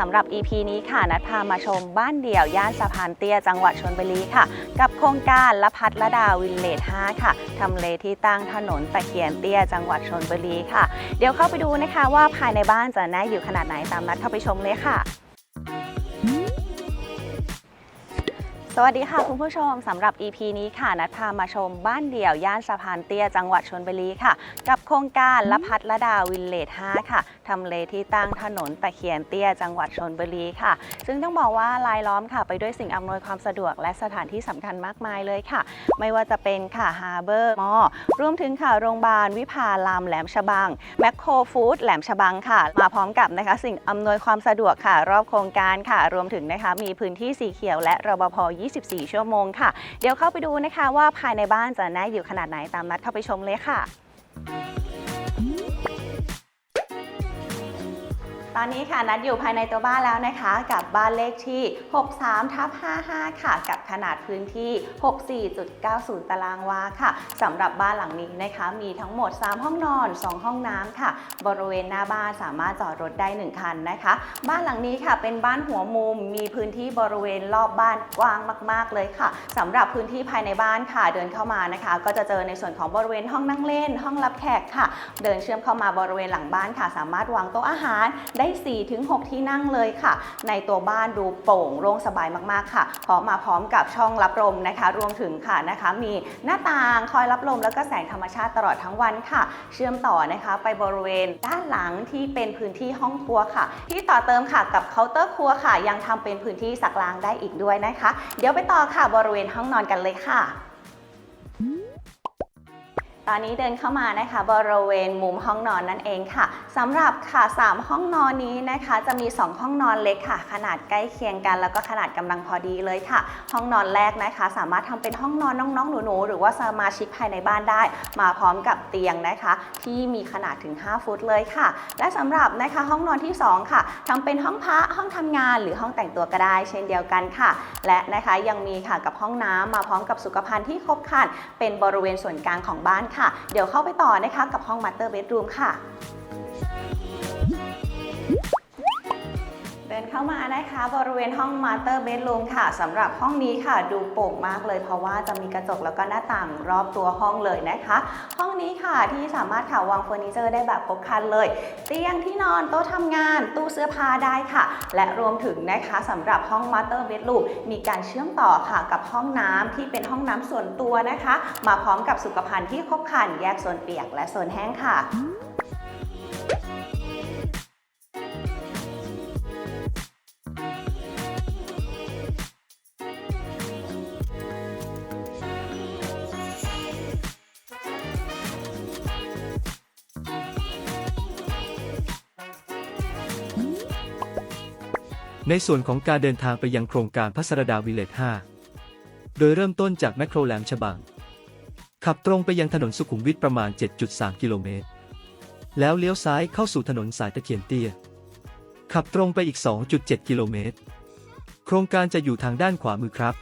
สำหรับ EP นี้ค่ะนัดพามาชมบ้านเดี่ยว ย่านสะพานเตี้ยจังหวัดชนบุรีค่ะ กับโครงการละพัดละดาวินเลจ5ค่ะทำเลที่ตั้งถนนตะเคียนเตี้ยจังหวัดชนบุรีค่ะ เดี๋ยวเข้าไปดูนะคะว่าภายในบ้านจะน่าอยู่ขนาดไหนตามนัดเข้าไปชมเลยค่ะ สวัสดีค่ะคุณผู้ชมสำหรับ EP นี้ค่ะนัดพามาชมบ้านเดี่ยว ย่านสะพานเตี้ยจังหวัดชนบุรีค่ะ กับโครงการละพัดละดาวินเลจ5ค่ะทำเลที่ตั้งถนนตะเคียนเตี้ยจังหวัดชนบุรีค่ะ ซึ่งต้องบอกว่าลายล้อมค่ะ ไปด้วยสิ่งอำนวยความสะดวกและสถานที่สำคัญมากมายเลยค่ะ ไม่ว่าจะเป็นค่ะฮาร์เบอร์มอรวมถึงค่ะโรงพยาบาลวิภาลามแหลมฉบังแมคโครฟู้ดแหลมฉบังค่ะ มาพร้อมกับนะคะ สิ่งอำนวยความสะดวกค่ะ รอบโครงการค่ะ รวมถึงนะคะมีพื้นที่สีเขียวและรปภ24 ชั่วโมงค่ะ เดี๋ยวเข้าไปดูนะคะว่าภายในบ้านจะน่าอยู่ขนาดไหนตามนัดเข้าไปชมเลยค่ะ ตอนนี้ค่ะนัดอยู่ภายในตัวบ้านแล้วนะคะ กับบ้านเลขที่ 63ทับ55 ค่ะ กับขนาดพื้นที่ 64.90 ตารางวาค่ะสำหรับบ้านหลังนี้นะคะ มีทั้งหมด 3 ห้องนอน 2 ห้องน้ำค่ะ บริเวณหน้าบ้านสามารถจอดรถได้ 1 คันนะคะ บ้านหลังนี้ค่ะ เป็นบ้านหัวมุม มีพื้นที่บริเวณรอบบ้านกว้างมาก ๆ เลยค่ะสำหรับพื้นที่ภายในบ้านค่ะ เดินเข้ามานะคะ ก็จะเจอในส่วนของบริเวณห้องนั่งเล่น ห้องรับแขกค่ะ เดินเชื่อมเข้ามาบริเวณหลังบ้านค่ะ สามารถวางโต๊ะอาหารได้4-6 ที่นั่งเลยค่ะ ในตัวบ้านดูโปร่งโล่งสบายมากๆค่ะพร้อมมาพร้อมกับช่องรับลมนะคะ รวมถึงค่ะนะคะ มีหน้าต่างคอยรับลมแล้วก็แสงธรรมชาติตลอดทั้งวันค่ะ เชื่อมต่อนะคะไปบริเวณด้านหลังที่เป็นพื้นที่ห้องครัวค่ะ ที่ต่อเติมค่ะกับเคาน์เตอร์ครัวค่ะ ยังทำเป็นพื้นที่สักล้างได้อีกด้วยนะคะ เดี๋ยวไปต่อค่ะบริเวณห้องนอนกันเลยค่ะ ตอนนี้เดินเข้ามานะคะบริเวณมุมห้องนอนนั่นเองค่ะสำหรับค่ะ 3 ห้องนอนนี้นะคะ จะมี 2 ห้องนอนเล็กค่ะ ขนาดใกล้เคียงกัน แล้วก็ขนาดกำลังพอดีเลยค่ะ ห้องนอนแรกนะคะ สามารถทำเป็นห้องนอนน้องๆหนูๆหรือว่าสมาชิกภายในบ้านได้ มาพร้อมกับเตียงนะคะ ที่มีขนาดถึง 5 ฟุตเลยค่ะ และสำหรับนะคะห้องนอนที่ 2 ค่ะทำเป็นห้องพระห้องทำงาน หรือห้องแต่งตัวก็ได้ เช่นเดียวกันค่ะ และนะคะยังมีค่ะกับห้องน้ำมาพร้อมกับสุขภัณฑ์ที่ครบครันเป็นบริเวณส่วนกลางของบ้านค่ะเดี๋ยวเข้าไปต่อนะคะกับห้องมาสเตอร์เบดรูมค่ะ เข้ามานะคะ บริเวณห้อง Master Bedroom ค่ะสำหรับห้องนี้ค่ะดูโปร่งมากเลย เพราะว่าจะมีกระจกแล้วก็หน้าต่างรอบตัวห้องเลยนะคะ ห้องนี้ค่ะที่สามารถค่ะวางเฟอร์นิเจอร์ได้แบบครบครันเลย เตียงที่นอนโต๊ะทำงาน ตู้เสื้อผ้าได้ค่ะ และรวมถึงนะคะสำหรับห้อง Master Bedroom มีการเชื่อมต่อค่ะกับห้องน้ำที่เป็นห้องน้ำส่วนตัวนะคะ มาพร้อมกับสุขภัณฑ์ที่ครบครันแยกโซนเปียกและโซนแห้งค่ะ ในส่วนของการเดินทางไปยังโครงการพัสรดาวิลเลจ5 โดยเริ่มต้นจากแมคโครแหลมฉบัง ขับตรงไปยังถนนสุขุมวิทประมาณ 7.3 กิโลเมตร แล้วเลี้ยวซ้ายเข้าสู่ถนนสายตะเคียนเตี้ย ขับตรงไปอีก 2.7 กิโลเมตร โครงการจะอยู่ทางด้านขวามือครับ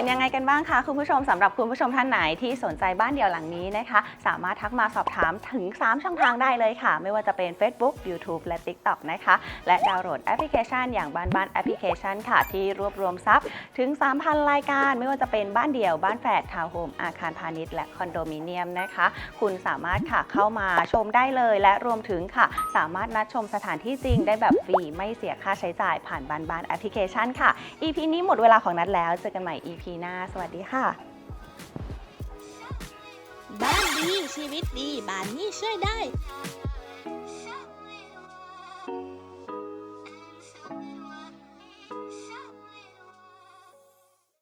เป็นยังไงกันบ้างคะคุณผู้ชมสำหรับคุณผู้ชมท่านไหนที่สนใจบ้านเดี่ยวหลังนี้นะคะ สามารถทักมาสอบถามถึง 3 ช่องทางได้เลยค่ะ ไม่ว่าจะเป็น Facebook YouTube และ TikTok นะคะ และดาวน์โหลดแอปพลิเคชัน อย่างบ้านบ้านแอปพลิเคชันค่ะ ที่รวบรวมทรัพย์ถึง 3,000 รายการ ไม่ว่าจะเป็นบ้านเดี่ยวบ้านแฝดทาวน์โฮมอาคารพาณิชย์และคอนโดมิเนียมนะคะ คุณสามารถค่ะเข้ามาชมได้เลย และรวมถึงค่ะ สามารถนัดชมสถานที่จริงได้แบบฟรีไม่เสียค่าใช้จ่ายผ่านบ้านบ้านแอปพลิเคชันค่ะ EP นี้หมดเวลาของนัดแล้วเจอกันใหม่ EP หน้า สวัสดีค่ะ บ้านดีชีวิตดีบ้านนี้ช่วยได้